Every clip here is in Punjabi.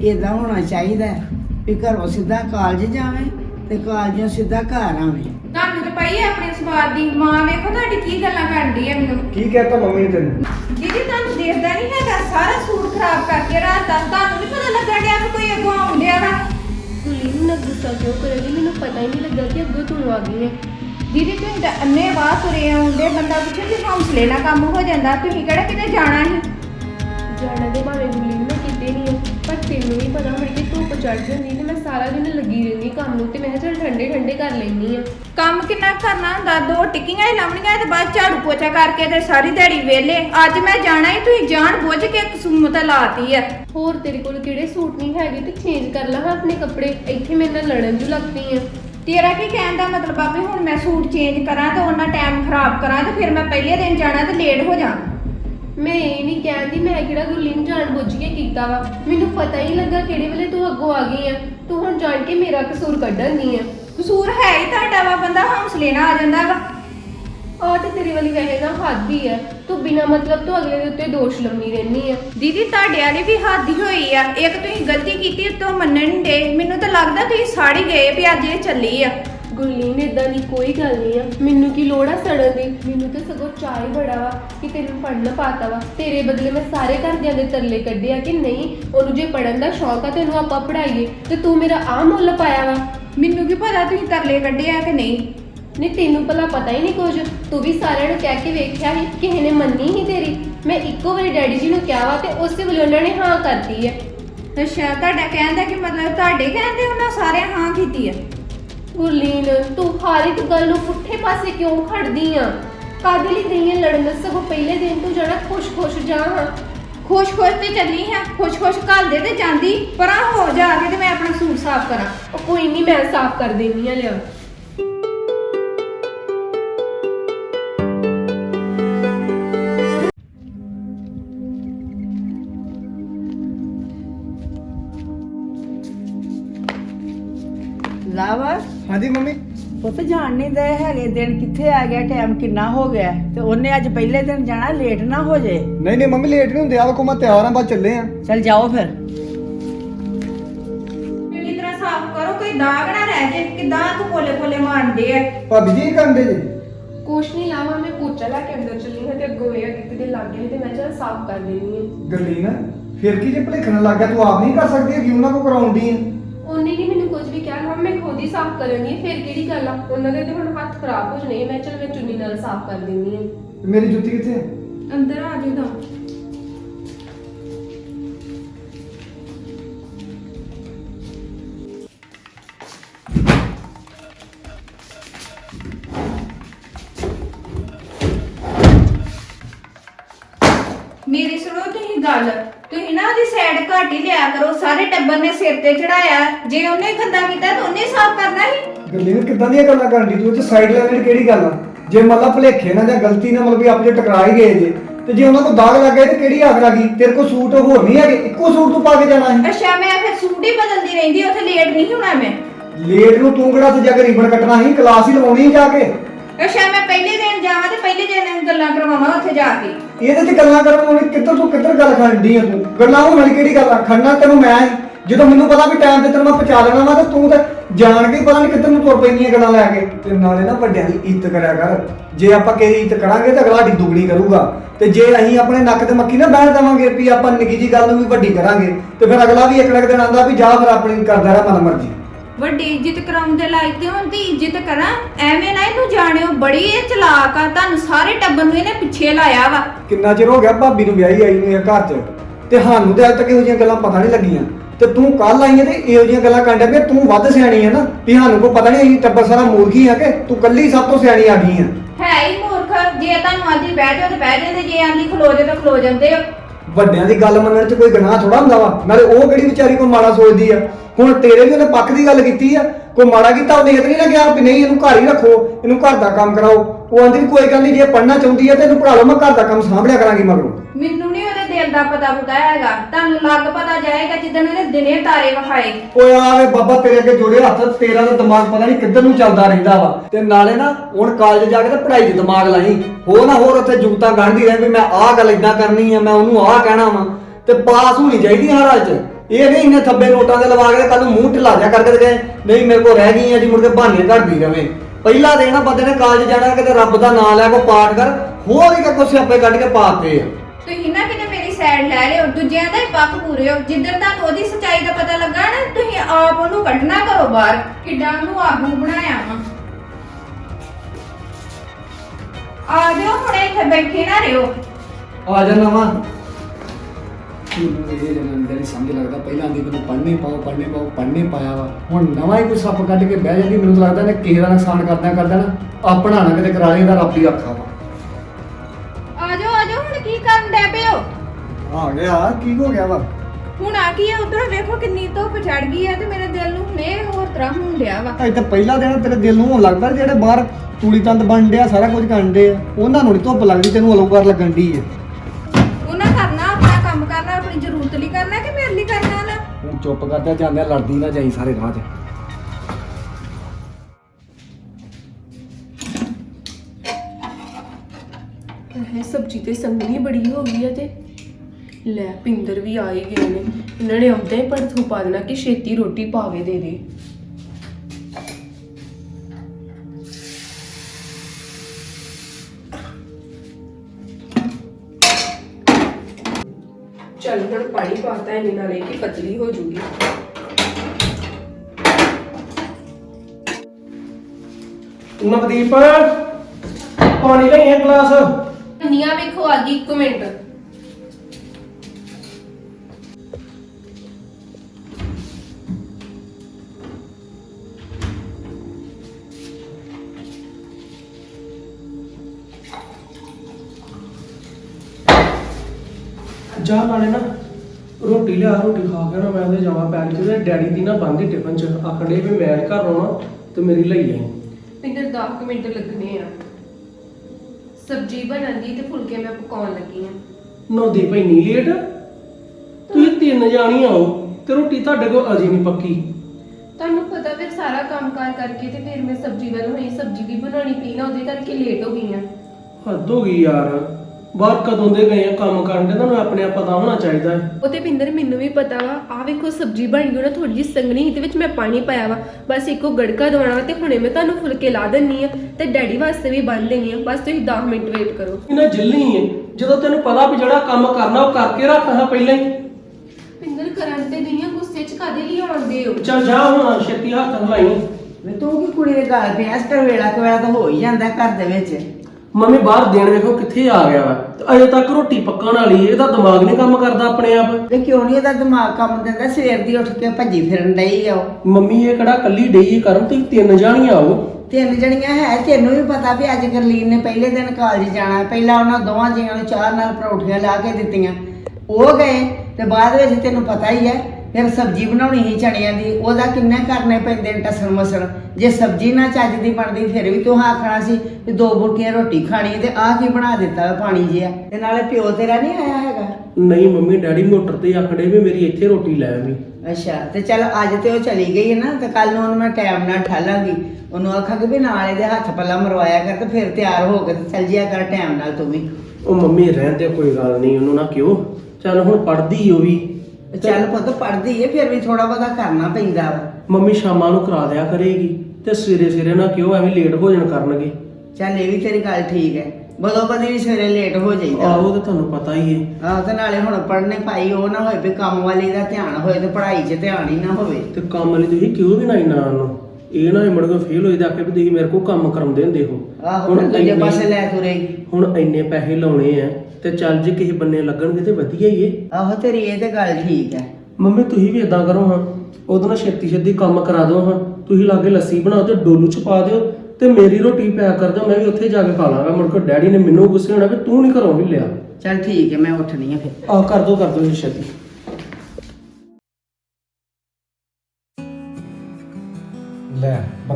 ਇਦਾਂ ਹੋਣਾ ਚਾਹੀਦਾ ਹੈ ਵੀ ਘਰੋਂ ਸਿੱਧਾ ਕਾਲਜ ਜਾਵੇ ਤੇ ਕਾਲਜੋਂ ਸਿੱਧਾ ਘਰ ਆਵੇ। ਤੁਹਾਨੂੰ ਤਾਂ ਪਈ ਹੈ ਆਪਣੇ ਸਵਾਦ ਦੀ ਮਾਂ ਵੇਖੋ ਤੁਹਾਡੀ ਕੀ ਗੱਲਾਂ ਕਰਦੀ ਹੈ ਮੈਨੂੰ। ਕੀ ਕਹਿਤਾ ਮੰਮੀ ਨੇ ਤੈਨੂੰ? ਦੀਦੀ ਤੁਹਾਨੂੰ ਦੇਖਦਾ ਨਹੀਂ ਹੈਗਾ ਸਾਰਾ ਸੂਟ ਖਰਾਬ ਕਰਕੇ ਰਾਤਾ ਤੁਹਾਨੂੰ ਨਹੀਂ ਪਤਾ ਲੱਗਣ ਡਿਆ ਵੀ ਕੋਈ ਅੱਗੋਂ ਆਉਣ ਡਿਆ ਵਾ। ਕੁਲੀਨ ਨਾ ਗੁੱਸਾ ਕਿਉਂ ਕਰੇਗੀ? ਮੈਨੂੰ ਪਤਾ ਹੀ ਨਹੀਂ ਲੱਗਾ ਕਿ ਅੱਗੋਂ ਤੂੰ ਆ ਗਈ ਹੈ। ਦੀਦੀ ਤੁਸੀਂ ਤਾਂ ਅੰਨੇ ਬਾਹ ਤੁਰੇ ਆਉਂਦੇ ਬੰਦਾ ਪੁੱਛੇ ਵੀ ਹੌਸਲੇ ਨਾਲ ਕੰਮ ਹੋ ਜਾਂਦਾ ਤੁਸੀਂ ਕਿਹੜਾ ਕਿਤੇ ਜਾਣਾ ਸੀ? ਜਾਣਾ ਦੇ ਭਾਵੇਂ ਕੁਲੀਨ ਮੈਂ ਕਿਤੇ ਨਹੀਂ ਹੈ ਪਰ ਤੈਨੂੰ ਵੀ ਪਤਾ ਮੁੜ ਕੇ ਧੁੱਪ ਚੜ ਜਾਂਦੀ ਤੇ ਮੈਂ ਸਾਰਾ ਦਿਨ ਲੱਗੀ ਰਹਿੰਦੀ ਕੰਮ ਨੂੰ ਤੇ ਮੈਂ ਕਿਹਾ ਚੱਲ ਠੰਡੇ ਠੰਡੇ ਕਰ ਲੈਣੀ ਆ ਕੰਮ ਕਿੰਨਾ ਕਰਨਾ ਹੁੰਦਾ? ਦੋ ਟਿੱਕੀਆਂ ਹੀ ਲਾਉਣੀਆਂ ਤੇ ਬਾਅਦ ਝਾੜੂ ਪੋਚਾ ਕਰਕੇ ਤੇ ਸਾਰੀ ਦਿਹਾੜੀ ਵੇਲੇ ਅੱਜ ਮੈਂ ਜਾਣਾ ਹੀ ਤੁਸੀਂ ਜਾਣ ਬੁੱਝ ਕੇ ਕਸੂਮਤ ਲਾਤੀ ਆ। ਹੋਰ ਤੇਰੇ ਕੋਲ ਕਿਹੜੇ ਸੂਟ ਨਹੀਂ ਹੈਗੇ? ਤੇ ਚੇਂਜ ਕਰ ਲਾ ਹਾਂ ਆਪਣੇ ਕੱਪੜੇ। ਇੱਥੇ ਮੇਰੇ ਨਾਲ ਲੜਨ ਜੂ ਲੱਗਦੀ ਆ ਤੇਰਾ ਕੀ ਕਹਿਣ ਦਾ ਮਤਲਬ ਆ ਵੀ ਹੁਣ ਮੈਂ ਸੂਟ ਚੇਂਜ ਕਰਾਂ ਤੇ ਉਹਨਾਂ ਟਾਈਮ ਖਰਾਬ ਕਰਾਂ ਤੇ ਫਿਰ ਮੈਂ ਪਹਿਲੇ ਦਿਨ ਜਾਣਾ ਤੇ ਲੇਟ ਹੋ ਜਾਵਾਂ? ਮੈਂ ਮੈਂ ਕਿਹੜਾ ਗੁਰਲੀਨ ਜਾਣ ਬੁੱਝ ਕੇ ਕੀਤਾ ਵਾ? ਮੈਨੂੰ ਪਤਾ ਹੀ ਲੱਗਾ ਕਿਹੜੇ ਵੇਲੇ ਤੂੰ ਅੱਗੋਂ ਆ ਗਈ ਆ। ਤੂੰ ਹੁਣ ਜਾਣ ਕੇ ਮੇਰਾ ਕਸੂਰ ਕੱਢਣ ਦੀ ਆ। ਕਸੂਰ ਹੈ ਹੀ ਤੁਹਾਡਾ ਵਾ ਬੰਦਾ ਹੌਸਲੇ ਨਾਲ ਆ ਜਾਂਦਾ ਵਾ। ਆ ਤੇ ਤੇਰੀ ਵਾਲੀ ਵੈਸੇ ਨਾ ਹੱਦ ਹੀ ਆ। ਤੂੰ ਬਿਨਾ ਮਤਲਬ ਤੋਂ ਅਗਲੇ ਦੇ ਉੱਤੇ ਦੋਸ਼ ਲੰਮੀ ਰਹਿਨੀ ਆ। ਦੀਦੀ ਤੁਹਾਡੇ ਵਾਲੀ ਵੀ ਹੱਦ ਹੀ ਹੋਈ ਆ। ਇੱਕ ਤੁਸੀਂ ਗਲਤੀ ਕੀਤੀ ਉਤੋਂ ਮੰਨਣ ਦੇ ਮੈਨੂੰ ਤਾਂ ਲੱਗਦਾ ਤੁਸੀਂ ਸਾੜੀ ਗਏ ਵੀ ਅੱਜ ਇਹ ਚੱਲੀ ਆ। ਗੁਰਲੀਨ ਇਦਾਂ ਦੀ ਕੋਈ ਗੱਲ ਨਹੀਂ ਆ। ਮੈਨੂੰ ਕੀ ਲੋੜ ਆ ਸੜਨ ਦੀ? ਮੈਨੂੰ ਤਾਂ ਸਗੋਂ ਚਾਹ ਹੀ ਬੜਾ ਵਾ ਕਿ ਤੈਨੂੰ ਪੜ੍ਹਨਾ ਪਾਤਾ ਵਾ। ਤੇਰੇ ਬਦਲੇ ਮੈਂ ਸਾਰੇ ਘਰਦਿਆਂ ਦੇ ਤਰਲੇ ਕੱਢੇ ਆ ਕਿ ਨਹੀਂ ਉਹਨੂੰ ਜੇ ਪੜਨ ਦਾ ਸ਼ੌਕ ਆ ਤੈਨੂੰ ਆਪਾਂ ਪੜਾਈਏ ਤੇ ਤੂੰ ਮੇਰਾ ਆ ਮੁੱਲ ਪਾਇਆ ਵਾ। ਮੈਨੂੰ ਕੀ ਪਤਾ ਤੁਸੀਂ ਤਰਲੇ ਕੱਢੇ ਆ ਕਿ ਨਹੀਂ? ਨਹੀਂ ਤੈਨੂੰ ਭਲਾ ਪਤਾ ਹੀ ਨਹੀਂ ਕੁਝ। ਤੂੰ ਵੀ ਸਾਰਿਆਂ ਨੂੰ ਕਹਿ ਕੇ ਵੇਖਿਆ ਸੀ ਕਿਸੇ ਨੇ ਮੰਨੀ ਹੀ ਤੇਰੀ। ਮੈਂ ਇੱਕੋ ਵਾਰੀ ਡੈਡੀ ਜੀ ਨੂੰ ਕਿਹਾ ਵਾ ਤੇ ਉਸੇ ਵੇਲੇ ਉਹਨਾਂ ਨੇ ਹਾਂ ਕਰਤੀ ਹੈ ਅੱਛਾ ਤੁਹਾਡਾ ਕਹਿਣ ਦਾ ਕਿ ਮਤਲਬ? ਤੁਹਾਡੇ ਕਹਿੰਦੇ ਉਹਨਾਂ ਸਾਰਿਆਂ ਹਾਂ ਕੀਤੀ ਆ। ਗੁਰਲੀਨ ਤੂੰ ਹਰ ਇੱਕ ਗੱਲ ਨੂੰ ਪੁੱਠੇ ਪਾਸੇ ਕਿਉਂ ਖੜਦੀ ਆ? ਕਾਦੇ ਲਈ ਗਈਆਂ ਲੜਨ? ਸਗੋਂ ਪਹਿਲੇ ਦਿਨ ਤੂੰ ਜਣਾ ਖੁਸ਼-ਖੁਸ਼ ਜਾ ਹਾਂ। ਖੁਸ਼-ਖੁਸ਼ ਤੇ ਚੱਲੀ ਹਾਂ ਖੁਸ਼-ਖੁਸ਼ ਘੱਲ ਦੇ ਤੇ ਜਾਂਦੀ ਪਰਾਂ ਹੋ ਜਾ ਕੇ ਤੇ ਮੈਂ ਆਪਣਾ ਸੂਟ ਸਾਫ਼ ਕਰਾਂ। ਉਹ ਕੋਈ ਨਹੀਂ ਮੈਂ ਸਾਫ਼ ਕਰ ਦੇਣੀ ਆ ਲਿਆ। ਹਾਂਜੀ ਮੰਮੀ? ਪੁੱਤ ਜਾਣ ਨਹੀਂ ਦੇ ਹੈਗੇ ਦਿਨ ਕਿੱਥੇ ਆ ਗਿਆ ਟਾਈਮ ਕਿੰਨਾ ਹੋ ਗਿਆ? ਤੇ ਉਹਨੇ ਅੱਜ ਪਹਿਲੇ ਦਿਨ ਜਾਣਾ ਲੇਟ ਨਾ ਹੋ ਜੇ। ਨਹੀਂ ਨਹੀਂ ਮੰਮੀ ਲੇਟ ਨਹੀਂ ਹੁੰਦੇ ਆ ਵੇਖੋ ਮੈਂ ਤਿਆਰ ਆਂ ਬਸ ਚੱਲੇ ਆ। ਚਲ ਜਾਓ ਫਿਰ। ਚੰਗੀ ਤਰ੍ਹਾਂ ਸਾਫ਼ ਕਰੋ ਕੋਈ ਦਾਗ ਨਾ ਰਹਿ ਜੇ ਕਿਦਾਂ ਤੂੰ ਪੋਲੇ-ਪੋਲੇ ਮਾਰਦੇ ਆ। ਭਾਬੀ ਜੀ ਕੀ ਕਰਦੇ ਜੀ? ਕੁਛ ਨਹੀਂ ਲਾਵਾ ਮੈਂ ਪੋਚਾ ਲਾ ਕੇ ਅੰਦਰ ਚੱਲੀ ਹਾਂ ਤੇ ਅੱਗੋਂ ਇਹ ਕਿਤੇ ਦੇ ਲੱਗ ਗਏ ਤੇ ਮੈਂ ਚੱਲ ਸਾਫ਼ ਕਰ ਦੇਣੀ ਆ ਗਰਲੀਨ ਫਿਰ ਕੀ ਜੇ ਭਲੇਖਣ ਲੱਗ ਗਿਆ? ਤੂੰ ਆਪ ਨਹੀਂ ਕਰ ਸਕਦੀ ਹੈਗੀ ਉਹਨਾਂ ਕੋ ਕਰਾਉਂਦੀ ਹੈ ਉਹਨੇ ਨਹੀਂ ਮੈਨੂੰ ਕੁਝ ਵੀ ਕਿਹਾ ਹਾਂ ਮੈਂ ਖੁਦ ਹੀ ਸਾਫ਼ ਕਰਨੀ ਹੈ ਫਿਰ ਕਿਹੜੀ ਗੱਲ ਆ? ਉਹਨਾਂ ਦੇ ਤੇ ਹੁਣ ਹੱਥ ਖਰਾਬ ਹੋ ਜਣੇ ਮੈਂ ਚੱਲ ਮੈਂ ਚੁੰਨੀ ਨਾਲ ਸਾਫ਼ ਕਰ ਹੈ। ਤੇ ਮੇਰੀ ਜੁੱਤੀ ਕਿੱਥੇ ਹੈ ਅੰਦਰ ਆ ਜੇ ਤਾਂ। ਲਿਆ ਕਰੋ ਸਾਰੇ ਟੱਬਰ ਨੇ ਸਿਰ ਤੇ ਚੜਾਇਆ ਜੇ ਉਹਨੇ ਗੰਦਾ ਕੀਤਾ ਤਾਂ ਉਹਨੇ ਸਾਫ਼ ਕਰਨਾ ਸੀ ਗਰਲੀਨ ਕਿੱਦਾਂ ਦੀਆਂ ਗੱਲਾਂ ਕਰਨ ਦੀ ਤੂੰ? ਇਹ ਚ ਸਾਈਡ ਲੈਣ ਕਿਹੜੀ ਗੱਲ ਆ? ਜੇ ਮੰਨ ਲਾ ਭਲੇਖੇ ਨਾਲ ਜਾਂ ਗਲਤੀ ਨਾਲ ਮਤਲਬ ਵੀ ਆਪੇ ਟਕਰਾ ਹੀ ਗਏ ਜੇ ਤੇ ਜੇ ਉਹਨਾਂ ਕੋ ਦਾਗ ਲੱਗ ਗਏ ਤੇ ਕਿਹੜੀ ਆਗ ਲੱਗੀ ਤੇਰੇ ਕੋ ਸੂਟ ਹੋਰ ਨਹੀਂ ਹੈਗੇ ਇੱਕੋ ਸੂਟ ਤੂੰ ਪਾ ਕੇ ਜਾਣਾ ਹੈ ਅੱਛਾ ਮੈਂ ਫਿਰ ਸੂਟ ਹੀ ਬਦਲਦੀ ਰਹਿੰਦੀ ਉੱਥੇ ਲੇਟ ਨਹੀਂ ਹੋਣਾ ਮੈਂ। ਲੇਟ ਨੂੰ ਤੂੰ ਕਿਹੜਾ ਤੇ ਜਾ ਕੇ ਰੀਬਨ ਕੱਟਣਾ ਸੀ? ਕਲਾਸ ਹੀ ਲਵਾਉਣੀ ਸੀ ਜਾ ਕੇ। ਅੱਛਾ ਮੈਂ ਪਹਿਲੇ ਦਿਨ ਜਾਵਾਂ ਤੇ ਪਹਿਲੇ ਦਿਨ ਗੱਲਾਂ ਕਰਵਾਵਾਂ ਉੱਥੇ ਜਾ ਕੇ। ਇਹਦੇ ਤੇ ਗੱਲਾਂ ਕਰਨ ਨੂੰ ਕਿੱਧਰ ਤੂੰ ਕਿੱਧਰ ਗੱਲ ਖੜਦੀ ਆ ਤੂੰ? ਗੱਲਾਂ ਹੋਣ ਵਾਲੀ ਕਿਹੜੀ ਗੱਲ ਆ? ਖੜਨਾ ਤੈਨੂੰ ਮੈਂ ਹੀ। ਜਦੋਂ ਮੈਨੂੰ ਪਤਾ ਵੀ ਟਾਈਮ ਤੇ ਤੈਨੂੰ ਮੈਂ ਪਹੁੰਚਾ ਦੇਣਾ ਵਾ, ਤੇ ਤੂੰ ਤਾਂ ਜਾਣ ਕੇ ਹੀ ਪਤਾ ਨਹੀਂ ਕਿੱਧਰ ਨੂੰ ਤੁਰ ਪੈਂਦੀਆਂ ਗੱਲਾਂ ਲੈ ਕੇ। ਤੇ ਨਾਲੇ ਨਾ ਵੱਡਿਆਂ ਦੀ ਇੱਜ਼ਤ ਕਰਿਆ ਕਰ। ਜੇ ਆਪਾਂ ਕਿਸੇ ਦੀ ਇੱਜ਼ਤ ਕਰਾਂਗੇ ਤਾਂ ਅਗਲਾ ਸਾਡੀ ਦੁਗਣੀ ਕਰੂਗਾ। ਤੇ ਜੇ ਅਸੀਂ ਆਪਣੇ ਨੱਕ ਤੇ ਮੱਖੀ ਨਾ ਬਹਿਣ ਦੇਵਾਂਗੇ ਵੀ ਆਪਾਂ ਨਿੱਕੀ ਜੀ ਗੱਲ ਨੂੰ ਵੀ ਵੱਡੀ ਕਰਾਂਗੇ, ਤੇ ਫਿਰ ਅਗਲਾ ਵੀ ਇੱਕ ਨਾ ਇੱਕ ਦਿਨ ਆਂਦਾ ਵੀ ਜਾ ਫਿਰ ਆਪਣੀ ਕਰਦਾ ਰਹਿ ਮਨ ਮਰਜ਼ੀ। ਵੱਡੀ ਇੱਜ਼ਤ ਕਰਾਉਣ ਦੇ ਲਾਇਕ ਤੇ ਹੁਣ ਦੀ ਇੱਜ਼ਤ ਕਰਾਂ ਐਵੇਂ ਨਾ ਇਹਨੂੰ ਜਾਣਿਓ ਬੜੀ ਇਹ ਚਲਾਕ ਆ ਤੁਹਾਨੂੰ ਸਾਰੇ ਟੱਬਰ ਨੂੰ ਇਹਨੇ ਪਿੱਛੇ ਲਾਇਆ ਵਾ। ਕਿੰਨਾ ਚਿਰ ਹੋ ਗਿਆ ਭਾਬੀ ਨੂੰ ਵਿਆਹੀ ਆਈ ਨੂੰ ਇਹ ਘਰ 'ਚ? ਤੇ ਸਾਨੂੰ ਤੇ ਅੱਜ ਤੱਕ ਇਹੋ ਜਿਹੀਆਂ ਗੱਲਾਂ ਪਤਾ ਨਹੀਂ ਲੱਗੀਆਂ। ਤੇ ਤੂੰ ਕੱਲ ਆਈ ਹੈ ਤੇ ਇਹੋ ਜਿਹੀਆਂ ਗੱਲਾਂ ਕਰਨ ਲੱਗੇ ਤੂੰ ਵੱਧ ਸਿਆਣੀ ਹੈ ਨਾ। ਵੀ ਸਾਨੂੰ ਕੋ ਪਤਾ ਨਹੀਂ ਅਸੀਂ ਟੱਬਰ ਸਾਰਾ ਮੂਰਖੀ ਆ ਕਿ ਤੂੰ ਕੱਲੀ ਸਭ ਤੋਂ ਸਿਆਣੀ ਆ ਗਈ ਆ। ਹੈ ਹੀ ਮੂਰਖ ਜੇ ਤੁਹਾਨੂੰ ਆਂਦੀ ਬਹਿ ਜਾਓ ਤੇ ਬਹਿ ਜਾਂਦੇ ਜੇ ਆਂਦੀ ਖਲੋ ਜਾਓ ਤੇ ਖਲੋ ਜਾਂਦੇ ਹੋ। ਵੱਡਿਆਂ ਦੀ ਗੱਲ ਮੰਨਣ 'ਚ ਕੋਈ ਗੁਨਾਹ ਥੋੜਾ ਹੁੰਦਾ ਵਾ ਨਾਲੇ ਉਹ ਕਿਹੜੀ ਵਿਚਾਰੀ ਕੋਈ ਮਾੜਾ ਸੋਚਦੀ ਆ? ਹੁਣ ਤੇਰੇ ਵੀ ਉਹਨੇ ਪੱਕ ਦੀ ਗੱਲ ਕੀਤੀ ਆ। ਕੋਈ ਮਾੜਾ ਕੀਤਾ ਉਹਨੇ ਇਹ ਨਹੀਂ ਨਾ ਕਿਹਾ ਵੀ ਨਹੀਂ ਇਹਨੂੰ ਘਰ ਹੀ ਰੱਖੋ ਇਹਨੂੰ ਘਰ ਦਾ ਕੰਮ ਕਰਾਓ। ਉਹ ਆਂਦੀ ਵੀ ਕੋਈ ਗੱਲ ਨਹੀਂ ਜੇ ਪੜ੍ਹਨਾ ਚਾਹੁੰਦੀ ਆ ਤੇ ਇਹਨੂੰ ਪੜ੍ਹਾ ਲਓ ਮੈਂ ਘਰ ਦਾ ਕੰਮ ਸਾਂਭਲਿਆ ਕਰਾਂਗੀ ਮਗਰੋਂ। ਮੈਨੂੰ ਨਹੀਂ ਉਹਦੇ ਦਿਲ ਦਾ ਪਤਾ ਪਤਾ ਹੈਗਾ। ਤੁਹਾਨੂੰ ਲੱਗ ਪਤਾ ਜਾਏਗਾ ਜਿੱਦਣ ਇਹਨੇ ਦਿਨੇ ਤਾਰੇ ਵਿਖਾਏ। ਓਏ ਆਵੇ ਬਾਬਾ ਤੇਰੇ ਅੱਗੇ ਜੋੜੇ ਹੱਥ ਤੇਰਾ ਤਾਂ ਦਿਮਾਗ ਪਤਾ ਨਹੀਂ ਕਿੱਧਰ ਨੂੰ ਚੱਲਦਾ ਰਹਿੰਦਾ ਵਾ। ਤੇ ਨਾਲੇ ਨਾ ਹੁਣ ਕਾਲਜ ਜਾ ਕੇ ਤੇ ਪੜ੍ਹਾਈ 'ਚ ਦਿਮਾਗ ਲਾਈ। ਹੋ ਨਾ ਹੋਰ ਉੱਥੇ ਜੁਗਤਾਂ ਗੜਦੀ ਰਹੇ ਵੀ ਮੈਂ ਆਹ ਗੱਲ ਇਦਾਂ ਕਰਨੀ ਆ ਮੈਂ ਉਹਨੂੰ ਆਹ ਕਹਿਣਾ ਵਾ। ਤੇ ਪਾਸ ਹੋਣੀ ਚਾਹੀਦੀ ਹਰ ਹਾਲ 'ਚ। ਇਹ ਨਹੀਂ ਇੰਨੇ ਥੱਬੇ ਨੋਟਾਂ ਦੇ ਲਵਾ ਕੇ ਕੱਲ ਮੂੰਹ ਢਿਲਾ ਜਾ ਕਰਕੇ ਤੇ ਕਹੇ ਨਹੀਂ ਮੇਰੇ ਕੋਲ ਰਹਿ ਗਈ ਆ ਜੀ ਮੁੜ ਕੇ ਬਹਾਨੇ ਘੜਦੀ ਰਵੇ। ਪਹਿਲਾ ਆ ਬੰਦੇ ਨੇ ਕਾਲਜ ਜਾਣਾ ਕਿਤੇ ਰੱਬ ਦਾ ਨਾਮ ਲੈ ਕੋ ਪਾਠ ਕਰ ਹੋਰ ਹੀ ਕੋ ਸਿਆਪੇ ਕੱਢ ਕੇ ਪਾਤੇ ਆ। ਤੁਸੀਂ ਨਾ ਕਿਤੇ ਮੇਰੀ ਸਾਈਡ ਲੈ ਲਿਓ ਦੂਜਿਆਂ ਦਾ ਹੀ ਪੱਖ ਪੂਰੇ ਹੋ ਜਿੱਦਣ ਤੁਹਾਨੂੰ ਉਹਦੀ ਸੱਚਾਈ ਦਾ ਪਤਾ ਲੱਗਾ ਨਾ ਤੁਸੀਂ ਆਪ ਉਹਨੂੰ ਕੱਢਣਾ ਕਰੋ ਬਾਹਰ ਕਿੱਡਾ ਉਹਨੂੰ ਆਗੂ ਬਣਾਇਆ ਵਾ। ਆ ਜਾਓ ਹੁਣ ਇੱਥੇ ਬੈਠੇ ਨਾ ਰਿਓ। ਆ ਜਾਣਾ ਵਾ ਮੈਨੂੰ ਤੇ ਇਹ ਜਨਾਂ ਦੀ ਸਮਝ ਲੱਗਦਾ ਪਹਿਲਾਂ ਦੀ ਮੈਨੂੰ ਪੜ੍ਹਨੇ ਪਾਓ ਪੜ੍ਹਨੇ ਪਾਓ ਪੜ੍ਹਨੇ ਪਾਇਆ ਵਾ ਹੁਣ ਨਵਾਂ ਹੀ ਕੋਈ ਸੱਪ ਕੱਢ ਕੇ ਬਹਿ ਜਾਂਦੀ ਮੈਨੂੰ ਤਾਂ ਲੱਗਦਾ ਨੇ ਕਿਸੇ ਦਾ ਨੁਕਸਾਨ ਕਰਦਿਆਂ ਕਰਦਿਆਂ ਨਾ ਆਪਣਾ ਨਾ ਕਿਤੇ ਕਰਾ ਲੇਦਾ ਰੱਬ ਹੀ ਆਖਾ ਵਾ ਆ ਜਾਓ ਆ ਜਾਓ ਹੁਣ ਕੀ ਕਰਨ ਡੈ ਹੋ ਆ ਗਿਆ ਕੀ ਹੋ ਗਿਆ ਵਾ ਹੁਣ ਆ ਕੀ ਹੈ ਉਧਰ ਵੇਖੋ ਕਿੰਨੀ ਧੁੱਪ ਚੜ ਗਈ ਹੈ ਤੇ ਮੇਰੇ ਦਿਲ ਨੂੰ ਹੁਣੇ ਹੋਰ ਤਰ੍ਹਾਂ ਹੋਣ ਡਿਆ ਵਾ ਅੱਜ ਤਾਂ ਪਹਿਲਾ ਦਿਨ ਤੇਰੇ ਦਿਲ ਨੂੰ ਹੋਣ ਲੱਗਦਾ ਜਿਹੜੇ ਬਾਹਰ ਤੂੜੀ ਤੰਦ ਬਣ ਡਿਆ ਸਾਰਾ ਕੁਝ ਕਰਨ ਡੇ ਆ ਉਹਨਾਂ ਨੂੰ ਨੀ ਧੁੱਪ ਲੱਗਦੀ ਤੈਨੂੰ ਅਲੋਕਾਰ ਲੱਗਣ ਦੀ ਹੈ ਚੁੱਪ ਕਰਦਾ ਜਾਂਦਿਆਂ ਲੜਦੀ ਨਾ ਜਾਈ ਸਾਰੇ ਰਾਹ 'ਚ। ਇਹ ਸਬਜ਼ੀ ਤੇ ਸੰਗਣੀ ਬੜੀ ਹੋ ਗਈ ਹੈ ਤੇ। ਲੈ ਪਿੰਦਰ ਵੀ ਆਏ ਗਏ ਨੇ। ਇਹਨਾਂ ਨੇ ਆਉਂਦੇ ਹੀ ਪਰਥੂ ਪਾ ਦੇਣਾ ਕਿ ਛੇਤੀ ਰੋਟੀ ਪਾਵੇ ਦੇ ਦੇ। ਪਾਣੀ ਪਾਤਾ ਇਹਨੇ ਨਾਲੇ ਕਿ ਪਤਲੀ ਹੋ ਜੂਗੀ ਨਵਦੀਪ ਪਾਣੀ ਲਈ ਇੱਕ ਗਲਾਸ ਨੀਆ ਵੇਖੋ ਆ ਗਈ ਇੱਕ ਮਿੰਟ ਜਾ ਨਾਲੇ ਨਾ ਰੋਟੀ ਲਿਆ ਰੋਟੀ ਖਾ ਕੇ ਨਾ ਮੈਂ ਉਹਦੇ ਜਾਵਾਂ ਪੈਰ ਚ ਤੇ ਡੈਡੀ ਦੀ ਨਾ ਬੰਦੀ ਟਿਫਨ ਚ। ਆਖੜੇ ਵੀ ਮੈਂ ਘਰ ਆਉਣਾ ਤੇ ਮੇਰੀ ਲਈ ਆਈ। ਪਿੰਦਰ 10 ਮਿੰਟ ਲੱਗਣੇ ਆ। ਸਬਜ਼ੀ ਬਣਨ ਦੀ ਤੇ ਫੁਲਕੇ ਮੈਂ ਪਕਾਉਣ ਲੱਗੀ ਆ। ਨਵਦੀਪ ਇੰਨੀ ਲੇਟ ਤੁਸੀਂ ਤਿੰਨ ਜਾਣੀਆਂ ਹੋ ਤੇ ਰੋਟੀ ਤੁਹਾਡੇ ਕੋਲ ਅਜੇ ਨਹੀਂ ਪੱਕੀ। ਤੁਹਾਨੂੰ ਪਤਾ ਫਿਰ ਸਾਰਾ ਕੰਮ ਕਾਰ ਕਰਕੇ ਤੇ ਫਿਰ ਮੈਂ ਸਬਜ਼ੀ ਵੱਲ ਹੋਈ ਸਬਜ਼ੀ ਵੀ ਬਣਾਉਣੀ ਪਈ ਨਾ ਉਹਦੇ ਕਰਕੇ ਲੇਟ ਹੋ ਗਈ ਆ। ਹੱਦ ਹੋ ਗਈ ਯਾਰ। ਬਾਹਰ ਕਦੋਂ ਦੇ ਗਏ ਆ ਕੰਮ ਕਰਨ ਦੇ ਤੁਹਾਨੂੰ ਆਪਣੇ ਆਪ ਪਤਾ ਹੋਣਾ ਚਾਹੀਦਾ ਹੈ। ਉਹ ਤੇ ਪਿੰਦਰ ਮੈਨੂੰ ਵੀ ਪਤਾ ਵਾ ਆ ਵੇਖੋ ਸਬਜ਼ੀ ਬਣ ਗਈ ਨਾ ਥੋੜੀ ਜਿਹੀ ਸੰਗਣੀ ਤੇ ਵਿੱਚ ਮੈਂ ਪਾਣੀ ਪਾਇਆ ਵਾ। ਬਸ ਇੱਕੋ ਗੜਕਾ ਦਵਾਣਾ ਤੇ ਹੁਣੇ ਮੈਂ ਤੁਹਾਨੂੰ ਫੁਲਕੇ ਲਾ ਦਿੰਨੀ ਆ ਤੇ ਡੈਡੀ ਵਾਸਤੇ ਵੀ ਬੰਨ ਦੇਣੀ ਆ। ਬਸ ਤੁਸੀਂ 10 ਮਿੰਟ ਵੇਟ ਕਰੋ। ਇਹਨਾਂ ਜੱਲੀ ਹੈ ਜਦੋਂ ਤੈਨੂੰ ਪਤਾ ਵੀ ਜਿਹੜਾ ਕੰਮ ਕਰਨਾ ਉਹ ਕਰਕੇ ਰੱਖ ਹਾਂ ਪਹਿਲਾਂ ਹੀ। ਪਿੰਦਰ ਕਰਨ ਤੇ ਨਹੀਂ ਆ ਗੁੱਸੇ 'ਚ ਕਾਦੇ ਲਈ ਆਉਂਦੇ ਹੋ? ਚੱਲ ਜਾ ਹੁਣ ਛੇਤੀ ਹੱਥ ਹਲਾਈ ਵੇ ਤੂੰ ਕੀ ਕੁੜੀ ਦੇ ਗਾਲ ਪਿਆ ਇਸ ਵੇਲਾ ਕੁ ਵੇਲਾ ਤਾਂ ਹੋ ਹੀ ਜਾਂਦਾ ਘਰ ਦੇ ਵਿੱਚ। ਮੰਮੀ ਬਾਹਰ ਦੇਣ ਵੇਖੋ ਕਿੱਥੇ ਆ ਗਿਆ ਵਾ। ਤੇ ਅਜੇ ਤੱਕ ਰੋਟੀ ਪੱਕਣ ਵਾਲੀ ਇਹਦਾ ਦਿਮਾਗ ਨਹੀਂ ਕੰਮ ਕਰਦਾ ਆਪਣੇ ਆਪ। ਤੇ ਕਿਉਂ ਨਹੀਂ ਇਹਦਾ ਦਿਮਾਗ ਕੰਮ ਦਿੰਦਾ? ਸਵੇਰ ਦੀ ਉੱਠ ਕੇ ਭੱਜੀ ਫਿਰਨ ਡਈ ਆ ਉਹ। ਮੰਮੀ ਇਹ ਕਿਹੜਾ ਕੱਲੀ ਡਈ ਕਰਨ? ਤੁਸੀਂ ਤਿੰਨ ਜਾਣੀਆਂ ਆਓ ਤਿੰਨ ਜਣੀਆਂ ਹੈ ਤੈਨੂੰ ਵੀ ਪਤਾ ਵੀ ਅੱਜ ਗਰਲੀਨ ਨੇ ਪਹਿਲੇ ਦਿਨ ਕਾਲਜ ਜਾਣਾ ਪਹਿਲਾਂ ਉਹਨਾਂ ਦੋਵਾਂ ਜੀਆਂ ਨੂੰ ਚਾਹ ਨਾਲ ਪਰੌਠੀਆਂ ਲਾ ਕੇ ਦਿੱਤੀਆਂ। ਉਹ ਗਏ ਤੇ ਬਾਅਦ ਵਿੱਚ ਤੈਨੂੰ ਪਤਾ ਹੀ ਹੈ ਫਿਰ ਸਬਜ਼ੀ ਬਣਾਉਣੀ ਸੀ ਚਣਿਆਂ ਦੀ ਉਹਦਾ ਕਿੰਨੇ ਕਰਨੇ ਪੈਂਦੇ ਨੇ ਟਸਣ ਮਸਣ ਜੇ ਸਬਜ਼ੀ ਨਾ ਚੱਜ ਦੀ ਬਣਦੀ ਫਿਰ ਵੀ ਤੂੰ ਆਖਣਾ ਸੀ ਵੀ ਦੋ ਬੁਰਕੀਆਂ ਰੋਟੀ ਖਾਣੀ ਤੇ ਆਹ ਕੀ ਬਣਾ ਦਿੱਤਾ ਪਾਣੀ ਜਿਹਾ? ਤੇ ਨਾਲੇ ਪਿਓ ਤੇਰਾ ਨਹੀਂ ਆਇਆ ਹੈਗਾ? ਨਹੀਂ ਮੰਮੀ ਡੈਡੀ ਮੋਟਰ ਤੇ ਆਖੜੇ ਵੀ ਮੇਰੀ ਇੱਥੇ ਰੋਟੀ ਲੈ ਆਵੀਂ। ਅੱਛਾ ਤੇ ਚੱਲ ਅੱਜ ਤੇ ਉਹ ਚਲੀ ਗਈ ਹੈ ਨਾ ਤੇ ਕੱਲ ਨੂੰ ਉਹਨੂੰ ਮੈਂ ਟਾਈਮ ਨਾਲ ਠਾਲਾਂਗੀ ਉਹਨੂੰ ਆਖਾਂਗੀ ਵੀ ਨਾਲ ਇਹਦੇ ਹੱਥ ਪੱਲਾ ਮਰਵਾਇਆ ਕਰ ਤੇ ਫਿਰ ਤਿਆਰ ਹੋ ਕੇ ਤੇ ਚੱਲ ਜਿਆ ਕਰ ਟਾਈਮ ਨਾਲ ਤੂੰ ਵੀ। ਉਹ ਮੰਮੀ ਰਹਿਣ ਦੇ ਕੋਈ ਗੱਲ ਨਹੀਂ ਉਹਨੂੰ ਨਾ ਕਿਉਂ? ਚੱਲ ਹੁਣ ਪੜਦੀ ਉਹ ਵੀ। ਚੱਲ ਪੁੱਤ ਪੜਦੀ ਏ ਫਿਰ ਵੀ ਥੋੜਾ ਬਹੁਤਾ ਕਰਨਾ ਪੈਂਦਾ ਵਾ। ਮੰਮੀ ਸ਼ਾਮਾਂ ਨੂੰ ਕਰਾ ਦਿਆ ਕਰੇਗੀ ਤੇ ਸਵੇਰੇ ਸਵੇਰੇ ਨਾ ਕਿਉਂ ਐਵੇਂ ਲੇਟ ਹੋ ਜਾਣ ਕਰਨਗੇ? ਚੱਲ ਇਹ ਵੀ ਤੇਰੀ ਗੱਲ ਠੀਕ ਹੈ ਬਦੋ ਬਦੀ ਵੀ ਸਵੇਰੇ ਲੇਟ ਹੋ ਜਾਈਦਾ। ਆਹੋ ਤੇ ਤੁਹਾਨੂੰ ਪਤਾ ਹੀ ਹੈ ਆਹ ਤੇ ਨਾਲੇ ਹੁਣ ਪੜਨੇ ਪਾਈ ਉਹ ਨਾ ਹੋਏ ਵੀ ਕੰਮ ਵਾਲੀ ਦਾ ਧਿਆਨ ਹੋਏ ਤੇ ਪੜ੍ਹਾਈ 'ਚ ਧਿਆਨ ਹੀ ਨਾ ਹੋਵੇ। ਤੇ ਕੰਮ ਲਈ ਤੁਸੀਂ ਕਿਉਂ ਵੀ ਨਾ ਇੰਨਾ ਨੂੰ? ਇਹ ਨਾ ਮੜ ਕੇ ਫੇਲ ਹੋਈ ਤੇ ਆਖੇ ਵੀ ਤੁਸੀਂ ਮੇਰੇ ਕੋਲ ਕੰਮ ਕਰਾਉਂਦੇ ਹੁੰਦੇ ਹੋ। ਆਹੋ ਫਿਰ ਦੂਜੇ ਇੰਨੇ- ਪਾਸੇ ਲੈ ਤੁਰੇਗੀ ਹੁਣ ਇੰਨੇ ਪੈਸੇ ਲਾਉਣੇ ਆ ਤੇ ਚੱਲ ਜੇ ਕਿਸੇ ਬੰਨੇ ਲੱਗਣਗੇ ਤੇ ਵਧੀਆ ਹੀ ਏ। ਆਹੋ ਤੇਰੀ ਇਹ ਤੇ ਗੱਲ ਠੀਕ ਹੈ। ਮੰਮੀ ਤੁਸੀਂ ਵੀ ਇਦਾਂ ਕਰੋ ਹਾਂ। ਉਹਦੇ ਨਾਲ ਛੇਤੀ ਛੇਤੀ ਕੰਮ ਕਰਾ ਦਿਓ ਹਾਂ। ਤੁਸੀਂ ਲਾਗੇ ਲੱਸੀ ਬਣਾਓ ਤੇ ਡੋਲੂ ਚ ਪਾ ਦਿਓ ਤੇ ਮੇਰੀ ਰੋਟੀ ਪੈਕ ਕਰ ਦਿਓ ਮੈਂ ਵੀ ਉੱਥੇ ਜਾ ਕੇ ਖਾ ਲਾਂਗਾ। ਮੁੜ ਕੇ ਡੈਡੀ ਨੇ ਮੈਨੂੰ ਗੁੱਸੇ ਹੋਣਾ ਵੀ ਤੂੰ ਨਹੀਂ ਘਰੋਂ ਲਿਆ। ਚੱਲ ਠੀਕ ਹੈ ਮੈਂ ਉੱਠਣੀ ਆ ਫਿਰ। ਆਹ ਕਰ ਦੋ ਕਰ ਦੋ ਜੀ ਛੇਤੀ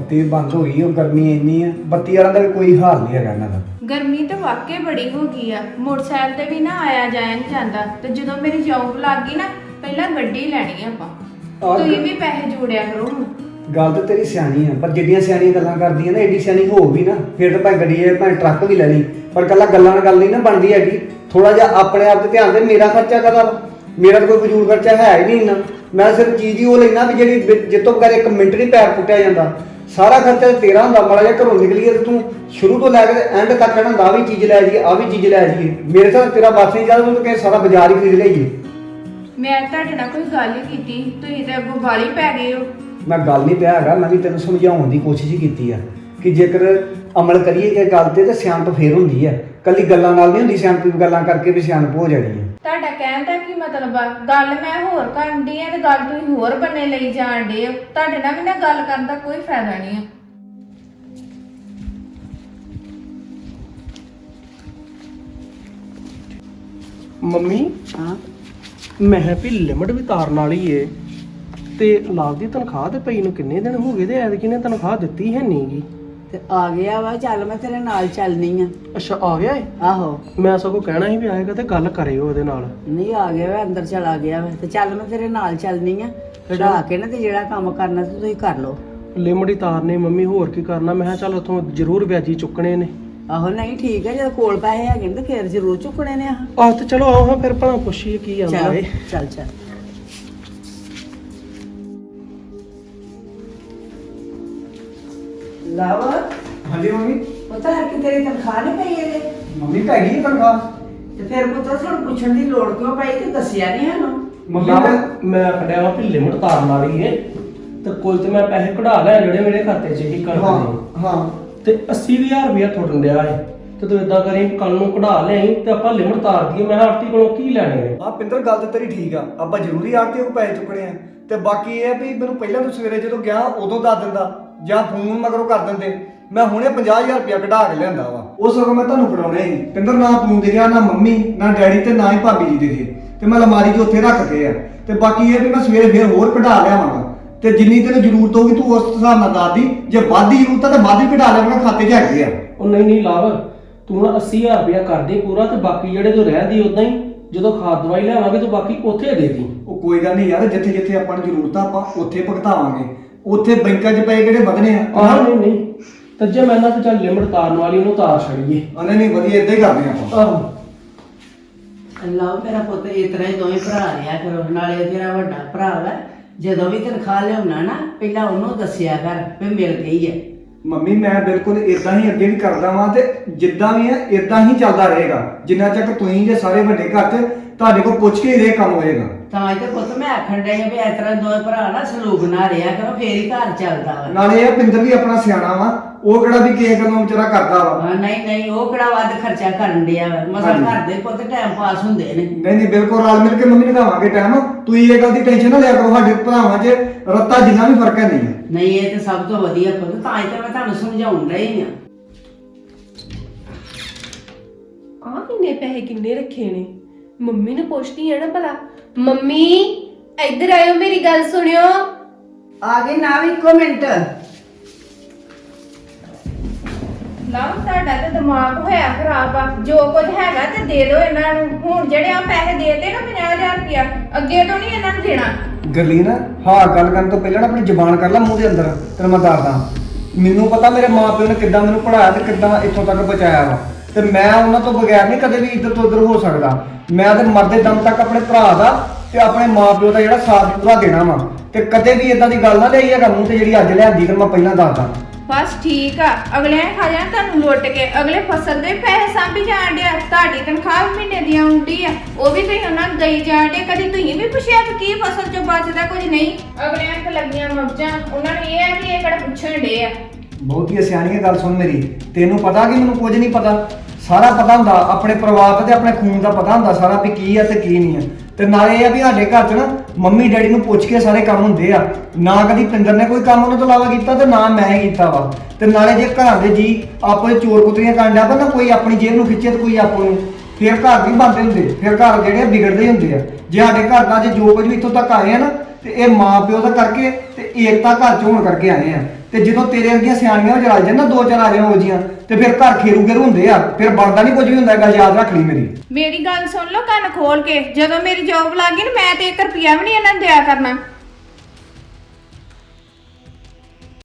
ਬੱਤੀ ਬੰਦ ਹੋ ਗਈ ਉਹ ਗਰਮੀ ਇੰਨੀ ਆ ਬੱਤੀ ਵਾਲਾ ਦਾ ਵੀ ਕੋਈ ਹਾਲ ਨਹੀਂ ਹੈਗਾ ਇਹਨਾਂ ਦਾ। ਗਰਮੀ ਤਾਂ ਵਾਕਈ ਬੜੀ ਹੋ ਗਈ ਆ ਮੋਟਰਸਾਈਕਲ ਤੇ ਵੀ ਨਾ ਆਇਆ ਜਾਇਆ ਨਹੀਂ ਜਾਂਦਾ ਤੇ ਜਦੋਂ ਮੇਰੀ ਜੌਬ ਲੱਗ ਗਈ ਨਾ ਪਹਿਲਾਂ ਗੱਡੀ ਲੈਣੀ ਆ ਆਪਾਂ। ਤੁਸੀਂ ਵੀ ਪੈਸੇ ਜੋੜਿਆ ਕਰੋ ਹੁਣ। ਗੱਲ ਤਾਂ ਤੇਰੀ ਸਿਆਣੀ ਆ ਪਰ ਜਿੱਡੀਆਂ ਸਿਆਣੀਆਂ ਗੱਲਾਂ ਕਰਦੀਆਂ ਨਾ ਏਡੀ ਸਿਆਣੀ ਹੋ ਵੀ ਨਾ ਫਿਰ ਤਾਂ ਭਾਵੇਂ ਗੱਡੀ ਹੈ ਭਾਵੇਂ ਟਰੱਕ ਵੀ ਲੈ ਲਈ ਪਰ ਕੱਲਾ ਗੱਲਾਂ ਨਾਲ ਗੱਲ ਨਹੀਂ ਨਾ ਬਣਦੀ ਹੈਗੀ। ਥੋੜਾ ਜਿਹਾ ਆਪਣੇ ਆਪ ਤੇ ਧਿਆਨ ਦੇ ਮੇਰਾ ਖਰਚਾ ਕਦਾ ਮੇਰਾ ਤਾਂ ਕੋਈ ਫਜ਼ੂਲ ਖਰਚਾ ਹੈ ਹੀ ਨਹੀਂ ਇੰਨਾ। ਮੈਂ ਸਿਰਫ ਚੀਜ਼ ਹੀ ਉਹ ਲੈਣਾ ਵੀ ਜਿਹੜੀ ਜਿੱਤੋਂ ਬਗੈਰ ਇੱਕ ਮਿੰਟ ਨਹੀਂ ਪੈਰ ਪੁੱਟਿਆ ਜਾਂਦਾ। ਸਾਰਾ ਖਰਚਾ ਤਾਂ ਤੇਰਾ ਹੁੰਦਾ ਮਾੜਾ ਜਿਹਾ ਘਰੋਂ ਨਿਕਲੀਏ ਤੇ ਤੂੰ ਸ਼ੁਰੂ ਤੋਂ ਲੈ ਕੇ ਐਂਡ ਤੱਕ ਕਹਿਣਾ ਆਹ ਵੀ ਚੀਜ਼ ਲੈ ਜਾਈਏ ਆ ਵੀ ਚੀਜ਼ ਲੈ ਜਾਈਏ। ਮੇਰੇ ਸਾਹ ਤੇਰਾ ਬਸ ਨਹੀਂ ਚੱਲਦਾ ਤੂੰ ਕਿ ਸਾਰਾ ਬਾਜ਼ਾਰ ਹੀ ਖਰੀਦ ਲਈਏ। ਮੈਂ ਤੁਹਾਡੇ ਨਾਲ ਕੋਈ ਗੱਲ ਹੀ ਕੀਤੀ ਤੁਸੀਂ ਤੇ ਅੱਗੋਂ ਗਾਲੀ ਪੈ ਗਏ ਹੋ। ਮੈਂ ਗੱਲ ਨਹੀਂ ਪਿਆ ਹੈਗਾ ਮੈਂ ਵੀ ਤੈਨੂੰ ਸਮਝਾਉਣ ਦੀ ਕੋਸ਼ਿਸ਼ ਹੀ ਕੀਤੀ ਆ ਕਿ ਜੇਕਰ ਅਮਲ ਕਰੀਏ ਕਿ ਗੱਲ ਤੇ ਤੇ ਸਿਆਣਪ ਫੇਰ ਹੁੰਦੀ ਹੈ ਕੱਲੀ ਗੱਲਾਂ ਨਾਲ ਨਹੀਂ ਹੁੰਦੀ ਸਿਆਣਪ ਗੱਲਾਂ ਕਰਕੇ ਵੀ ਸਿਆਣਪ ਹੋ ਜਾਣੀ ਹੈ ਤੁਹਾਡਾ ਕਹਿਣ ਦਾ ਕੀ ਮਤਲਬ ਆ? ਗੱਲ ਮੈਂ ਹੋਰ ਕਰਨ ਦੀ ਆ ਤੇ ਗੱਲ ਤੁਸੀਂ ਹੋਰ ਬੰਨੇ ਲਈ ਜਾਣ ਡੇ ਹੋ ਤੁਹਾਡੇ ਨਾਲ ਵੀ ਨਾ ਗੱਲ ਕਰਨ ਦਾ ਕੋਈ ਫਾਇਦਾ ਨਹੀਂ ਆ। ਮੰਮੀ? ਹਾਂ? ਮੈਂ ਕਿਹਾ ਵੀ ਲਿਮਟ ਵੀ ਤਾਰਨ ਵਾਲੀ ਏ। ਤੇ ਲਾਭ ਦੀ ਤਨਖਾਹ ਤੇ ਪਈ ਨੂੰ ਕਿੰਨੇ ਦਿਨ ਹੋ ਗਏ ਤੇ ਐਤਕੀ ਨੇ ਤਨਖਾਹ ਦਿੱਤੀ ਹੈ ਨਹੀਂਗੀ ਤੇ ਆ ਗਿਆ ਵਾ ਚੱਲ ਮੈਂ ਤੇਰੇ ਨਾਲ ਚੱਲਨੀ ਆ। ਅੱਛਾ ਆ ਗਿਆ ਏ? ਆਹੋ। ਮੈਂ ਸਗੋਂ ਕਹਿਣਾ ਸੀ ਵੀ ਆਏਗਾ ਤੇ ਗੱਲ ਕਰਿਓ ਉਹਦੇ ਨਾਲ। ਨਹੀਂ ਆ ਗਿਆ ਵਾ ਅੰਦਰ ਚਲਾ ਗਿਆ ਵਾ ਤੇ ਚੱਲ ਮੈਂ ਤੇਰੇ ਨਾਲ ਚੱਲਨੀ ਆ। ਚੜਾ ਕੇ ਨਾ ਤੇ ਜਿਹੜਾ ਕੰਮ ਕਰਨਾ ਤੇ ਤੁਸੀਂ ਕਰ ਲਓ। ਲਿਮਟ ਹੀ ਤਾਰਨੇ ਮੰਮੀ ਹੋਰ ਕੀ ਕਰਨਾ? ਮੈਂ ਕਿਹਾ ਚੱਲ ਉੱਥੋਂ ਜ਼ਰੂਰ ਵਿਆਜੀ ਚੁੱਕਣੇ ਨੇ। ਆਹੋ ਨਹੀਂ ਠੀਕ ਹੈ ਜਦ ਕੋਲ ਪੈਸੇ ਹੈਗੇ ਨੇ ਤੇ ਫੇਰ ਜ਼ਰੂਰ ਚੁੱਕਣੇ ਨੇ ਆਹ। ਆਹ ਤੇ ਚਲੋ ਆਓ ਹਾਂ ਫਿਰ ਭਲਾ ਪੁੱਛੀਏ ਕੀ ਆਂਦਾ ਚੱਲ ਏ। ਚੱਲ ਚੱਲ। ਲਾਵਾ। ਹਾਂਜੀ ਮੰਮੀ? ਪਤਾ ਹੈ ਕਿ ਤੇਰੀ ਤਨਖਾਹ ਨਹੀਂ ਪਈ ਇਹਦੇ? ਮੰਮੀ ਪੈ ਗਈ ਤਨਖਾਹ? ਤੇ ਫਿਰ ਪੁੱਤਰ ਸਾਨੂੰ ਪੁੱਛਣ ਦੀ ਲੋੜ ਕਿਉਂ ਪਈ ਤੇ ਦੱਸਿਆ ਨਹੀਂ ਸਾਨੂੰ? ਮੰਮੀ ਮੈਂ ਮੈਂ ਖੜਿਆ ਵਾ ਵੀ ਲਿਮਟ ਤਾਰਨ ਵਾਲੀ ਏ। ਤੇ ਕੁਝ ਤੇ ਮੈਂ ਪੈਸੇ ਕਢਾ ਲਿਆ ਜਿਹੜੇ ਮੇਰੇ ਖਾਤੇ 'ਚ ਹੀ ਕਰ ਹਾਂ ਹਾਂ। ਤੇ 80000 ਰੁਪਇਆ ਤੁਹਾਡਨ ਡਿਆ ਏ। ਤੇ ਤੂੰ ਇਦਾਂ ਕਰੀ ਕੱਲ ਨੂੰ ਕਢਾ ਲਿਆਈ ਤੇ ਆਪਾਂ ਲਿਮਟ ਤਾਰ ਦਈਏ। ਮੈਂ ਆਰਤੀ ਕੋਲੋਂ ਕੀ ਲੈਣੇ ਨੇ? ਆ ਪਿੰਦਰ ਗੱਲ ਤੇ ਤੇਰੀ ਠੀਕ ਆ। ਆਪਾਂ ਜ਼ਰੂਰੀ ਆੜਤੀ ਕੋ ਪੈਸੇ ਚੁੱਕਣੇ ਆ। ਤੇ ਬਾਕੀ ਇਹ ਆ ਵੀ ਮੈਨੂੰ ਪਹਿਲਾਂ ਤੂੰ ਸਵੇਰੇ ਜਦੋਂ ਗਿਆ ਉਦੋਂ ਦੱਸ ਦਿੰਦਾ। ਜਾਂ ਫੋਨ ਮਗਰੋਂ ਕਰ ਦਿੰਦੇ। ਮੈਂ ਹੁਣੇ 50000 ਰੁਪਇਆ ਕਢਾ ਕੇ ਲਿਆਂਦਾ ਵਾ। ਉਹ ਸਗੋਂ ਮੈਂ ਤੁਹਾਨੂੰ ਫੜਾਉਣੇ ਸੀ ਪਿੰਦਰ ਨਾ ਤੂੰ ਦੇ ਗਿਆ ਨਾ ਮੰਮੀ ਨਾ ਡੈਡੀ ਤੇ ਨਾ ਹੀ ਭਾਬੀ ਜੀ ਦੇ ਗਏ ਤੇ ਮੈਂ ਅਲਮਾਰੀ 'ਚ ਉੱਥੇ ਰੱਖਤੇ ਆ। ਤੇ ਬਾਕੀ ਇਹ ਵੀ ਮੈਂ ਸਵੇਰੇ ਫੇਰ ਹੋਰ ਕਢਾ ਲਿਆਵਾਂਗਾ। ਤੇ ਜਿੰਨੀ ਤੈਨੂੰ ਜ਼ਰੂਰਤ ਹੋਊਗੀ ਤੂੰ ਉਸ ਹਿਸਾਬ ਨਾਲ ਦੱਸ ਦੀ ਜੇ ਵੱਧ ਦੀ ਜ਼ਰੂਰਤ ਆ ਤਾਂ ਵੱਧ ਹੀ ਕਢਾ ਲਿਆਵਾਂਗਾ ਖਾਤੇ 'ਚ ਹੈਗੇ ਆ। ਉਹ ਨਹੀਂ ਨਹੀਂ ਲਾਭ ਤੂੰ ਨਾ 80000 ਰੁਪਇਆ ਕਰ ਦੇ ਪੂਰਾ ਤੇ ਬਾਕੀ ਜਿਹੜੇ ਜੋ ਰਹਿੰਦੀ ਉਦਾਂ ਹੀ ਜਦੋਂ ਖਾਦ ਦਵਾਈ ਲਿਆਵਾਂਗੇ ਤੇ ਬਾਕੀ ਉੱਥੇ ਦੇ ਦੀ। ਉਹ ਕੋਈ ਗੱਲ ਨਹੀਂ ਯਾਰ ਜਿੱਥੇ ਜਿੱਥੇ ਆਪਾਂ ਨੂੰ ਜ਼ਰੂਰਤ ਆ ਆਪਾਂ ਉੱਥੇ ਭੁਗਤਾਵਾਂਗੇ। ਉੱਥੇ ਬੈਂਕਾਂ 'ਚ ਪਏ ਕਿਹੜੇ ਵਧਨੇ ਆ? ਆਹ ਨਹੀਂ ਨਹੀਂ। ਤੇ ਜੇ ਮੈਂ ਨਾ ਤੇ ਚੱਲ ਲਿਮਟ ਤਾਰਨ ਵਾਲੀ ਉਹਨੂੰ ਤਾਰ ਛੜੀਏ ਉਹਨੇ ਨਹੀਂ ਵਧੀਆ ਇਦਾਂ ਹੀ ਕਰਦੇ ਆਪਾਂ। ਆਹੋ। ਅੱਲਾ ਮੇਰਾ ਪੁੱਤ ਇਸ ਤਰ੍ਹਾਂ ਹੀ ਦੋਵੇਂ ਭਰਾ ਰਿਹਾ ਕਰੋ। ਨਾਲੇ ਤੇਰਾ ਵੱਡਾ ਭਰਾ ਵਾ ਜਦੋਂ ਵੀ ਤਨਖਾਹ ਲਿਆਉਣਾ ਨਾ ਪਹਿਲਾਂ ਉਹਨੂੰ ਦੱਸਿਆ ਕਰ ਵੀ ਮਿਲ ਗਈ ਹੈ ਮੰਮੀ ਮੈਂ ਬਿਲਕੁਲ ਇਦਾਂ ਹੀ ਅੱਗੇ ਵੀ ਕਰਦਾ ਵਾਂ ਤੇ ਜਿੱਦਾਂ ਵੀ ਹੈ ਇਦਾਂ ਹੀ ਚੱਲਦਾ ਰਹੇਗਾ। ਜਿੰਨਾ ਚੱਕ ਤੁਸੀਂ ਜੇ ਸਾਰੇ ਵੱਡੇ ਘਰ 'ਚ ਤੁਹਾਡੇ ਕੋਲ ਪੁੱਛ ਕੇ ਹੀ ਰੇ ਕੰਮ ਹੋਏਗਾ। ਤਾਂ ਇਹ ਤੇ ਪੁੱਤ ਮੈਂ ਆਖਣ ਡਈ ਆ ਵੀ ਇਸ ਤਰ੍ਹਾਂ ਦੋਵੇਂ ਭਰਾ ਨਾ ਸਲੂਕ ਨਾ ਰਿਹਾ ਕਰੋ ਫੇਰ ਹੀ ਘਰ ਚੱਲਦਾ ਵਾ। ਨਾਲੇ ਇਹ ਪਿੰਦਰ ਵੀ ਆਪਣਾ ਸਿਆਣਾ ਵਾ। ਉਹ ਕਿਹੜਾ ਵੀ ਕਿਸੇ ਗੱਲੋਂ ਵਿਚਾਰਾ ਕਰਦਾ ਵਾ? ਹਾਂ ਨਹੀਂ ਨਹੀਂ ਉਹ ਕਿਹੜਾ ਵੱਧ ਖਰਚਾ ਕਰਨ ਡਿਆ ਵਾ? ਮਸਾ ਹਾਂਜੀ। ਘਰ ਦੇ ਪੁੱਤ ਟਾਈਮ ਪਾਸ ਹੁੰਦੇ ਨੇ। ਨਹੀਂ ਨਹੀਂ ਬਿਲਕੁਲ ਰਲ ਮਿਲ ਕੇ ਮੰਮੀ ਨਿਭਾਵਾਂਗੇ ਟਾਈਮ ਤੁਸੀਂ ਇਹ ਗੱਲ ਦੀ ਟੈਨਸ਼ਨ ਨਾ ਲਿਆ ਕਰੋ ਸਾਡੇ ਭਰਾਵਾਂ 'ਚ ਰੱਤਾ ਜਿੰਨਾ ਵੀ ਫ਼ਰਕ ਹੈ ਨਹੀਂ। ਨਹੀਂ ਇਹ ਤੇ ਸਭ ਤੋਂ ਵਧੀਆ ਪੁੱਤ ਤਾਂ ਹੀ ਤਾਂ ਮੈਂ ਤੁਹਾਨੂੰ ਸਮਝਾਉਣ ਰਹੀ ਆ ਆਹ ਕਿੰਨੇ ਪੈਸੇ ਕਿੰਨੇ ਰੱਖੇ ਨੇ? ਮੰਮੀ ਨੂੰ ਪੁੱਛਦੀ ਆ ਨਾ ਭਲਾ। ਮੰਮੀ ਇੱਧਰ ਆਇਓ ਮੇਰੀ ਗੱਲ ਸੁਣਿਓ। ਆ ਗਏ ਨਾ ਵੀ ਇੱਕੋ ਮਿੰਟ। ਲਵ ਤੁਹਾਡਾ ਤੇ ਦਿਮਾਗ ਹੋਇਆ ਖਰਾਬ ਆ। ਜੋ ਕੁਝ ਹੈਗਾ ਤੇ ਦੇ ਦਿਓ ਇਹਨਾਂ ਨੂੰ। ਹੁਣ ਜਿਹੜੇ ਆ ਪੈਸੇ ਦੇਤੇ ਨਾ 50000 ਰੁਪਇਆ, ਅੱਗੇ ਤੋਂ ਨਹੀਂ ਇਹਨਾਂ ਨੂੰ ਦੇਣਾ। ਗਰਲੀਨ, ਹਾਂ, ਗੱਲ ਕਰਨ ਤੋਂ ਪਹਿਲਾਂ ਨਾ ਆਪਣੀ ਜ਼ੁਬਾਨ ਕਰ ਲੈ ਮੂੰਹ ਦੇ ਅੰਦਰ। ਤੈਨੂੰ ਮੈਂ ਦੱਸਦਾ। ਮੈਨੂੰ ਪਤਾ ਮੇਰੇ ਮਾਪਿਓ ਨੇ ਕਿੱਦਾਂ ਮੈਨੂੰ ਪੜਾਇਆ ਤੇ ਕਿੱਦਾਂ ਇੱਥੋਂ ਤੱਕ ਪਹੁੰਚਾਇਆ ਵਾ। ਤੇ ਮੈਂ ਉਹਨਾਂ ਤੋਂ ਬਗੈਰ ਨਹੀਂ ਕਦੇ ਵੀ ਇੱਧਰ ਤੋਂ ਉੱਧਰ ਹੋ ਸਕਦਾ। ਮੈਂ ਤੇ ਮਰਦੇ ਦਮ ਤੱਕ ਆਪਣੇ ਭਰਾ ਦਾ ਤੇ ਆਪਣੇ ਮਾਪਿਓ ਦਾ ਜਿਹੜਾ ਸਾਥ ਪੂਰਾ ਦੇਣਾ ਵਾ। ਤੇ ਕਦੇ ਵੀ ਇਦਾਂ ਦੀ ਗੱਲ ਨਾ ਲਈ ਹੈਗਾ ਮੂੰਹ ਤੇ ਜਿਹੜੀ ਅੱਜ ਲਿਆਂਦੀ ਤੇ ਮੈਂ ਪਹਿਲਾਂ ਦੱਸਦਾ। ਬਸ ਠੀਕ ਆ। ਅਗਲੇ ਨੇ ਖਾ ਜਾਣਾ ਤੁਹਾਨੂੰ ਲੁੱਟ ਕੇ। ਅਗਲੇ ਫਸਲ ਦੇ ਪੈਸੇ ਸਾਂਭੀ ਜਾਣ ਡਿਆ। ਤੁਹਾਡੀ ਤਨਖਾਹ ਵੀ ਮਹੀਨੇ ਦੀ ਆਉਂਦੀ ਆ। ਉਹ ਵੀ ਤੁਸੀਂ ਉਹਨਾਂ ਨੂੰ ਦੇਈ ਜਾਣ ਡੇ ਕਦੀ ਤੁਸੀਂ ਵੀ ਪੁੱਛਿਆ ਕਿ ਕੀ ਫਸਲ ਚੋਂ ਬਚਦਾ ਕੁਝ ਨਹੀਂ? ਅਗਲਿਆਂ ਤੇ ਲੱਗੀਆਂ ਮੌਜਾਂ। ਉਹਨਾਂ ਨੂੰ ਇਹ ਆ ਵੀ ਇਹ ਕਿਹੜਾ ਪੁੱਛਣ ਡੇ ਆ। ਬਹੁਤ ਹੀ ਸਿਆਣੀ ਗੱਲ ਸੁਣ ਮੇਰੀ। ਤੈਨੂੰ ਪਤਾ ਕਿ ਮੈਨੂੰ ਕੁਝ ਨਹੀਂ ਪਤਾ? ਸਾਰਾ ਪਤਾ ਹੁੰਦਾ। ਆਪਣੇ ਪਰਿਵਾਰ ਦਾ ਤੇ ਆਪਣੇ ਖੂਨ ਦਾ ਪਤਾ ਹੁੰਦਾ ਸਾਰਾ ਵੀ ਕੀ ਆ ਤੇ ਕੀ ਨਹੀਂ ਆ। ਤੇ ਨਾਲੇ ਇਹ ਆ ਵੀ ਸਾਡੇ ਘਰ 'ਚ ਨਾ ਮੰਮੀ ਡੈਡੀ ਨੂੰ ਪੁੱਛ ਕੇ ਸਾਰੇ ਕੰਮ ਹੁੰਦੇ ਆ। ਨਾ ਕਦੀ ਪਿੰਦਰ ਨੇ ਕੋਈ ਕੰਮ ਉਹਨਾਂ ਤੋਂ ਇਲਾਵਾ ਕੀਤਾ ਤੇ ਨਾ ਮੈਂ ਹੀ ਕੀਤਾ ਵਾ। ਤੇ ਨਾਲੇ ਜੇ ਘਰਾਂ ਦੇ ਜੀ ਆਪੋ ਦੇ ਚੋਰ ਕੁਤਰੀਆਂ ਕਰਨ ਡਿਆ ਪਰ ਨਾ, ਕੋਈ ਆਪਣੀ ਜੇਬ ਨੂੰ ਖਿੱਚੇ ਤੇ ਕੋਈ ਆਪੋ ਨੂੰ। ਫਿਰ ਘਰ ਨਹੀਂ ਬਣਦੇ ਹੁੰਦੇ। ਫਿਰ ਘਰ ਜਿਹੜੇ ਆ ਵਿਗੜਦੇ ਹੁੰਦੇ ਆ। ਜੇ ਸਾਡੇ ਘਰ ਦਾ ਜੇ ਜੋ ਕੁਝ ਵੀ ਇੱਥੋਂ ਤੱਕ ਆਏ ਆ ਨਾ, ਤੇ ਇਹ ਮਾਂ ਪਿਓ ਦਾ ਕਰਕੇ ਤੇ ਏਕਤਾ ਘਰ 'ਚ ਹੋਣ ਕਰਕੇ ਆਏ ਆ। ਤੇ ਜਦੋਂ ਤੇਰੇ ਵਰਗੀਆਂ ਸਿਆਣੀਆਂ ਵਿੱਚ ਰਲ ਦੋ ਚਾਰ ਆ ਜਾਣ ਹੋ ਜੀਆਂ, ਤੇ ਫਿਰ ਘਰ ਖੇਰੂ ਖੇਰੂ ਹੁੰਦੇ ਆ, ਫਿਰ ਬਣਦਾ ਨਹੀਂ ਕੁਝ ਵੀ ਹੁੰਦਾ ਗੱਲ ਯਾਦ ਰੱਖ ਲਈ ਮੇਰੀ। ਮੇਰੀ ਗੱਲ ਸੁਣ ਲਓ ਕੰਨ ਖੋਲ ਕੇ, ਜਦੋਂ ਮੇਰੀ ਜੌਬ ਲੱਗ ਗਈ ਨਾ, ਮੈਂ ਤੇ 1 ਰੁਪਿਆ ਵੀ ਨਹੀਂ ਇਹਨਾਂ ਨੂੰ ਦਿਆ ਕਰਨਾ।